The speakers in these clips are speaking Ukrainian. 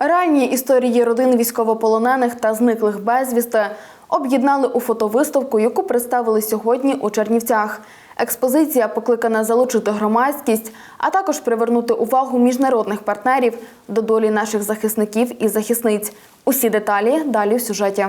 Реальні історії родин військовополонених та зниклих безвісти об'єднали у фотовиставку, яку представили сьогодні у Чернівцях. Експозиція покликана залучити громадськість, а також привернути увагу міжнародних партнерів до долі наших захисників і захисниць. Усі деталі далі в сюжеті.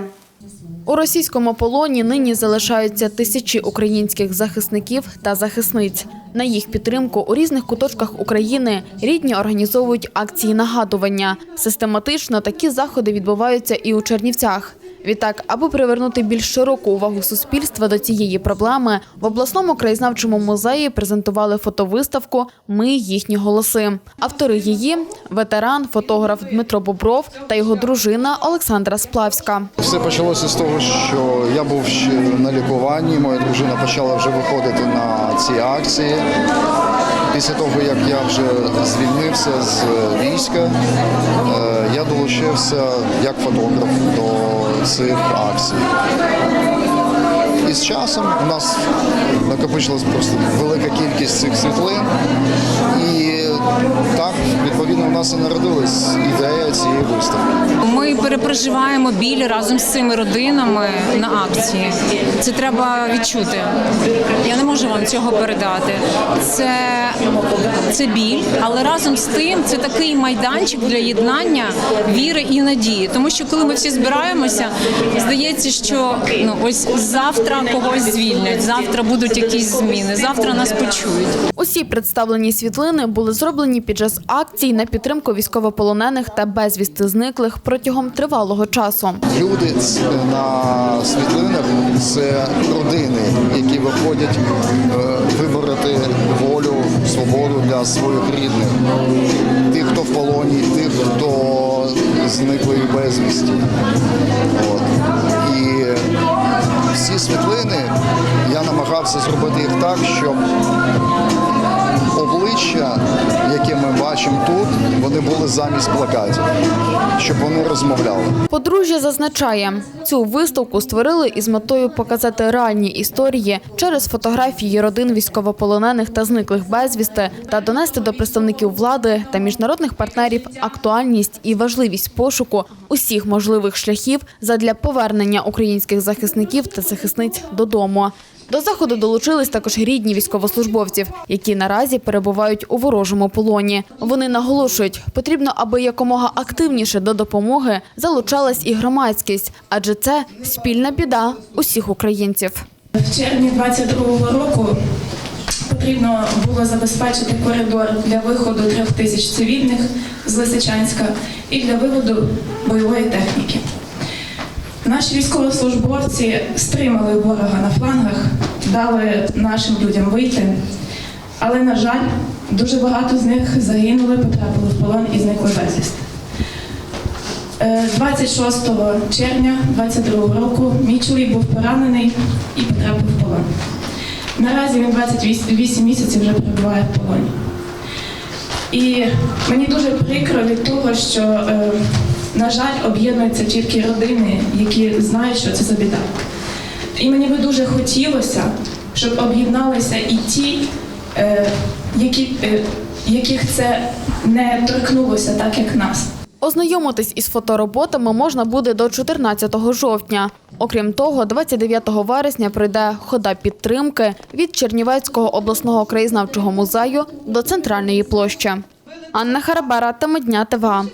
У російському полоні нині залишаються тисячі українських захисників та захисниць. На їх підтримку у різних куточках України рідні організовують акції нагадування. Систематично такі заходи відбуваються і у Чернівцях. Відтак, аби привернути більш широку увагу суспільства до цієї проблеми, в обласному краєзнавчому музеї презентували фотовиставку Ми їхні голоси. Автори її ветеран, фотограф Дмитро Бобров та його дружина Олександра Сплавська. Все почалося з того, що я був ще на лікуванні. Моя дружина почала вже виходити на ці акції. Після того, як я вже звільнився з війська, е, я долучився як фотограф до цих акцій. І з часом у нас накопичилась просто велика кількість цих світлин. І так, відповідно, у нас і народилась ідея цієї виставки. Ми перепроживаємо біль разом з цими родинами на акції. Це треба відчути. Я не можу вам цього передати. Це, це біль, але разом з тим це такий майданчик для єднання віри і надії. Тому що коли ми всі збираємося, здається, що ну ось завтра когось звільнять, завтра будуть якісь зміни, завтра нас почують. Усі представлені світлини були зроблені під час акцій на підтримку військовополонених та безвісти зниклих протягом тривалого часу. Люди на світлинах це родини, які виходять е, вибороти волю, свободу для своїх рідних, тих, хто в полоні, тих, хто зникли безвісті. От. І всі світлини я намагався зробити їх так, щоб обличчя, яке ми бачимо тут, вони були замість плакатів, щоб вони розмовляли. Подружжя зазначає, цю виставку створили із метою показати реальні історії через фотографії родин військовополонених та зниклих безвісти та донести до представників влади та міжнародних партнерів актуальність і важливість пошуку усіх можливих шляхів задля повернення українських захисників та захисниць додому. До заходу долучились також рідні військовослужбовців, які наразі перебувають у ворожому полоні. Вони наголошують, потрібно, аби якомога активніше до допомоги залучалась і громадськість, адже це спільна біда усіх українців. В червні 22-го року потрібно було забезпечити коридор для виходу трьох тисяч цивільних з Лисичанська і для виводу бойової техніки. Наші військовослужбовці стримали ворога на флангах, дали нашим людям вийти, але, на жаль, дуже багато з них загинули, потрапили в полон і зникли безвісти. Е, 26 червня 22 року мій чоловік був поранений і потрапив в полон. Наразі він 28 місяців вже перебуває в полоні. І мені дуже прикро від того, що, е, на жаль, об'єднуються тільки родини, які знають, що це за біда. І мені би дуже хотілося, щоб об'єдналися і ті, е, які, е, яких це не торкнулося так, як нас. Ознайомитись із фотороботами можна буде до 14 жовтня. Окрім того, 29 вересня пройде хода підтримки від Чернівецького обласного краєзнавчого музею до центральної площі. Анна Харабара, тема дня ТВА.